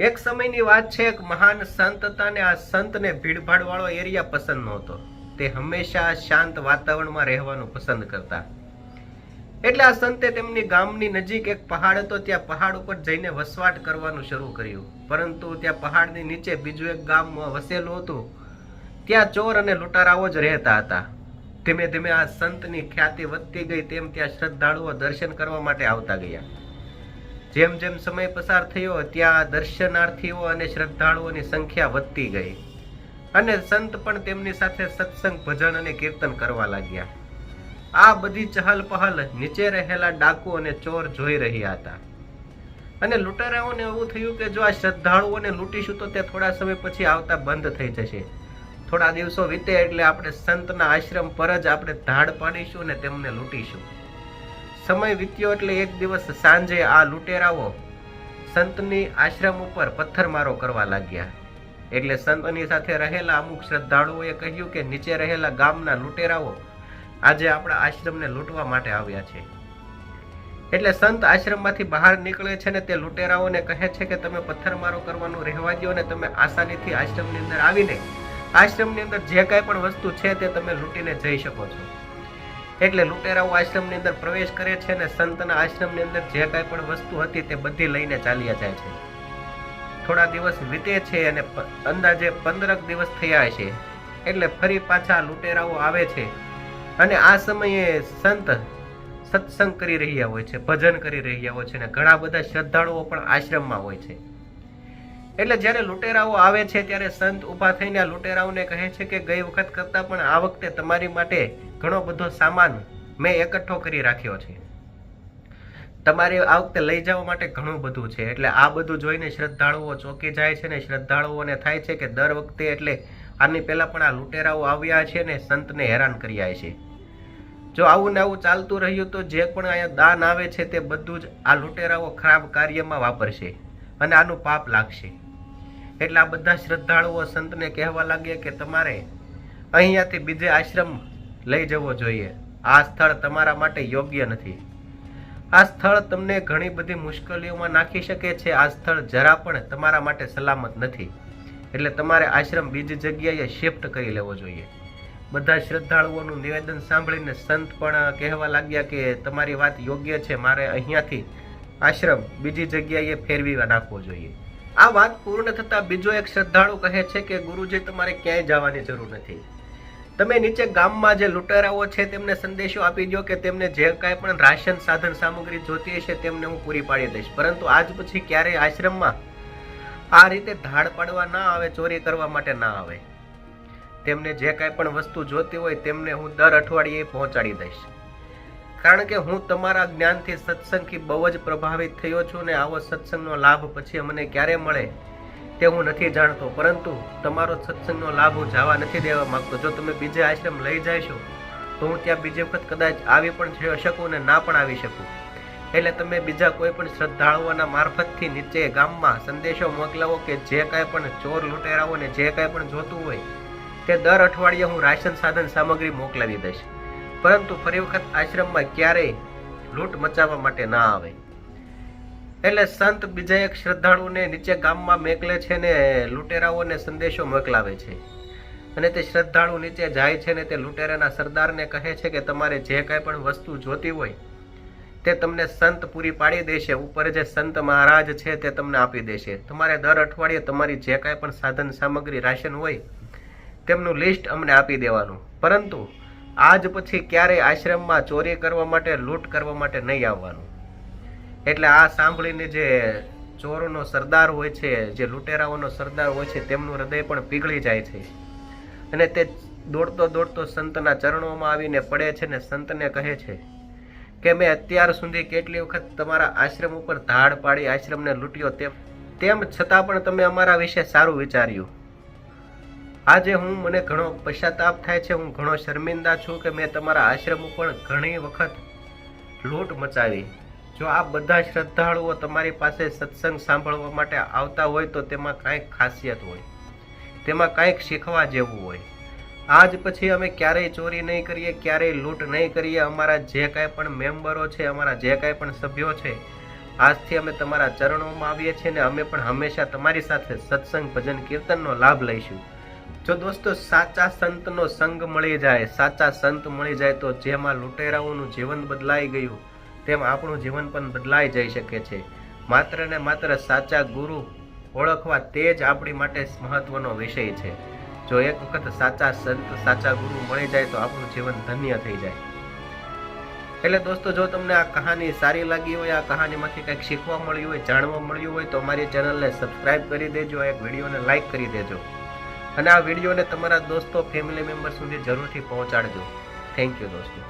એક સમયની વાત છે એક મહાન સંત હતા આ સંતને ભીડભાડવાળો એરિયા પસંદ નહોતો. તે હંમેશા શાંત વાતાવરણમાં રહેવાનું પસંદ કરતા. એટલે આ સંતે તેમની ગામની નજીક એક પહાડ હતો, ત્યાં પહાડ ઉપર જઈને વસવાટ કરવાનું શરૂ કર્યું. પરંતુ ત્યાં પહાડની નીચે બીજું એક ગામ વસેલું હતું. ત્યાં ચોર અને લૂંટારાઓ જ રહેતા હતા. ધીમે ધીમે આ સંતની ખ્યાતિ વધતી ગઈ તેમ ત્યાં શ્રદ્ધાળુઓ દર્શન કરવા માટે આવતા ગયા. જેમ જેમ સમય પસાર થયો, ત્યાં દર્શનાર્થીઓ અને શ્રદ્ધાળુઓની સંખ્યા વધતી ગઈ. અને સંત પણ તેમની સાથે સત્સંગ, ભજન અને કીર્તન કરવા લાગ્યા. આ બધી ચહલ પહલ નીચે રહેલા ડાકુ અને ચોર જોઈ રહ્યા હતા. અને લૂંટારાઓને એવું થયું કે જો આ શ્રદ્ધાળુઓને લૂંટીશું તો તે થોડા સમય પછી આવતા બંધ થઈ જશે. થોડા દિવસો વીતે એટલે આપણે સંતના આશ્રમ પર જ આપણે ધાડ પાડીશું અને તેમને લૂંટીશું. સમય વીત્યો એટલે એક દિવસ સાંજે આ લૂંટેરાઓ સંતની આશ્રમ ઉપર પથ્થરમારો કરવા લાગ્યા. એટલે સંતની સાથે રહેલા અમુક શ્રદ્ધાળુઓએ કહ્યું કે નીચે રહેલા ગામના લૂંટેરાઓ આજે આપણા આશ્રમને લૂંટવા માટે આવ્યા છે. એટલે સંત આશ્રમમાંથી બહાર નીકળે છે ને તે લૂંટેરાઓને કહે છે કે તમે પથ્થરમારો કરવાનું રહેવા દો ને તમે આસાનીથી આશ્રમની અંદર આવીને, આશ્રમની અંદર જે કાંઈ પણ વસ્તુ છે તે તમે લૂંટીને જઈ શકો છો. એટલે લૂંટેરાઓ આશ્રમની અંદર પ્રવેશ કરે છે અને સંતના આશ્રમની અંદર જે કાંઈ પણ વસ્તુ હતી તે બધી લઈને ચાલ્યા જાય છે. થોડા દિવસ વીતે છે અને અંદાજે પંદરક દિવસ થયા છે એટલે ફરી પાછા લૂંટેરાઓ આવે છે અને આ સમયે સંત સત્સંગ કરી રહ્યા હોય છે, ભજન કરી રહ્યા હોય છે અને ઘણા બધા શ્રદ્ધાળુઓ પણ આશ્રમમાં હોય છે. એટલે જ્યારે લૂંટેરાઓ આવે છે ત્યારે સંત ઊભા થઈને આ લૂંટેરાઓને કહે છે કે ગઈ વખત કરતાં પણ આ વખતે તમારી માટે ઘણો બધો સામાન મેં એકઠો કરી રાખ્યો છે. તમારે આ વખતે લઈ જવા માટે ઘણું બધું છે. એટલે આ બધું જોઈને શ્રદ્ધાળુઓ ચોકી જાય છે ને શ્રદ્ધાળુઓને થાય છે કે દર વખતે એટલે આની પહેલાં પણ આ લૂંટેરાઓ આવ્યા છે ને સંતને હેરાન કર્યા છે. જો આવું ને આવું ચાલતું રહ્યું તો જે પણ અહીંયા દાન આવે છે તે બધું જ આ લૂંટેરાઓ ખરાબ કાર્યમાં વાપરશે અને આનું પાપ લાગશે. એટલે આ બધા શ્રદ્ધાળુઓ સંતને કહેવા લાગ્યા કે તમારે અહીંયાથી બીજે આશ્રમ લઈ જવો જોઈએ. આ સ્થળ તમારા માટે યોગ્ય નથી. આ સ્થળ તમને ઘણી બધી મુશ્કેલીઓમાં નાખી શકે છે. આ સ્થળ જરા પણ તમારા માટે સલામત નથી. એટલે તમારે આશ્રમ બીજી જગ્યાએ શિફ્ટ કરી લેવો જોઈએ. બધા શ્રદ્ધાળુઓનું નિવેદન સાંભળીને સંત પણ કહેવા લાગ્યા કે તમારી વાત યોગ્ય છે. મારે અહીંયાથી આશ્રમ બીજી જગ્યાએ ફેરવી નાખવો જોઈએ. આ વાત પૂર્ણ થતાં બીજો એક શ્રદ્ધાળુ કહે છે કે, ગુરુજી, તમારે ક્યાંય જવાની જરૂર નથી. તમે નીચે ગામમાં જે લૂંટારાઓ છે તેમને સંદેશો આપી દો કે તેમને જે કાંઈ પણ રાશન સાધન સામગ્રી જોતી હશે તેમને હું પૂરી પાડી દઈશ. પરંતુ આજ પછી ક્યારેય આશ્રમમાં આ રીતે ધાડ પાડવા ના આવે, ચોરી કરવા માટે ના આવે. તેમને જે કાંઈ પણ વસ્તુ જોતી હોય તેમને હું દર અઠવાડિયે પહોંચાડી દઈશ. કારણ કે હું તમારા જ્ઞાનથી સત્સંગથી બહુ જ પ્રભાવિત થયો છું ને આવો સત્સંગનો લાભ પછી મને ક્યારે મળે? તે હું નથી જાણતો, પરંતુ તમારો સત્સંગનો લાભ હું જવા નથી દેવા માગતો. જો તમે બીજે આશ્રમ લઈ જાશો તો હું ત્યાં બીજી વખત કદાચ આવી પણ શકું ને ના પણ આવી શકું. એટલે તમે બીજા કોઈ પણ શ્રદ્ધાળુઓના મારફતથી નીચે ગામમાં સંદેશો મોકલાવો કે જે કાંઈ પણ ચોર લૂંટેરાઓને જે કાંઈ પણ જોતું હોય, તે દર અઠવાડિયે હું રાશન સાધન સામગ્રી મોકલાવી દઈશ. પરંતુ ફરી વખત આશ્રમમાં ક્યારેય લૂંટ મચાવવા માટે ના આવે. એટલે સંત બીજા એક શ્રદ્ધાળુને નીચે ગામમાં મેકલે છે ને લૂંટેરાઓને સંદેશો મોકલાવે છે. અને તે શ્રદ્ધાળુ નીચે જાય છે ને તે લૂંટેરાના સરદારને કહે છે કે તમારે જે કાંઈ પણ વસ્તુ જોતી હોય, તે તમને સંત પૂરી પાડી દેશે. ઉપર જે સંત મહારાજ છે તે તમને આપી દેશે. તમારે દર અઠવાડિયે તમારી જે કાંઈ પણ સાધન સામગ્રી રાશન હોય, તેમનું લિસ્ટ અમને આપી દેવાનું. પરંતુ આજ પછી ક્યારેય આશ્રમમાં ચોરી કરવા માટે, લૂંટ કરવા માટે નહીં આવવાનું. એટલે આ સાંભળીને જે ચોરોનો સરદાર હોય છે, જે લૂંટેરાઓનો સરદાર હોય છે, તેમનું હૃદય પણ પીગળી જાય છે. અને તે દોડતો દોડતો સંતના ચરણોમાં આવીને પડે છે ને સંતને કહે છે કે મેં અત્યાર સુધી કેટલી વખત તમારા આશ્રમ ઉપર ધાડ પાડી, આશ્રમને લૂંટ્યો તેમ તેમ છતાં પણ તમે અમારા વિશે સારું વિચાર્યું. આજે હું, મને ઘણો પશ્ચાતાપ થાય છે, હું ઘણો શર્મિંદા છું કે મેં તમારા આશ્રમ ઉપર ઘણી વખત લૂંટ મચાવી. જો આ બધા શ્રદ્ધાળુઓ તમારી પાસે સત્સંગ સાંભળવા માટે આવતા હોય તો તેમાં કાંઈક ખાસિયત હોય. તેમાં કાંઈક શીખવા જેવું હોય. આજ પછી અમે ક્યારેય ચોરી નહીં કરીએ, ક્યારેય લૂંટ નહીં કરીએ. અમારા જે કાંઈ પણ મેમ્બરો છે, અમારા જે કાંઈ પણ સભ્યો છે, આજથી અમે તમારા ચરણોમાં આવીએ છીએ ને અમે પણ હંમેશા તમારી સાથે સત્સંગ ભજન કીર્તનનો લાભ લઈશું. જો દોસ્તો સાચા સંતનો સંગ મળી જાય, સાચા સંત મળી જાય તો જેમાં લૂંટેરાઓનું જીવન બદલાઈ ગયું તેમ આપણું જીવન પણ બદલાઈ જઈ શકે છે. માત્ર ને માત્ર સાચા ગુરુ ઓળખવા તે જ આપણી માટે મહત્વનો વિષય છે. જો એક વખત સાચા સંત, સાચા ગુરુ મળી જાય તો આપણું જીવન ધન્ય થઈ જાય. એટલે દોસ્તો, જો તમને આ કહાની સારી લાગી હોય, આ કહાનીમાંથી કંઈક શીખવા મળ્યું હોય, જાણવા મળ્યું હોય, તો અમારી ચેનલને સબસ્ક્રાઇબ કરી દેજો, એક વિડીયોને લાઇક કરી દેજો. અને આ વિડીયોને તમારા દોસ્તો, ફેમિલી મેમ્બર સુધી જરૂરથી પહોંચાડજો. થેન્ક યુ દોસ્તો.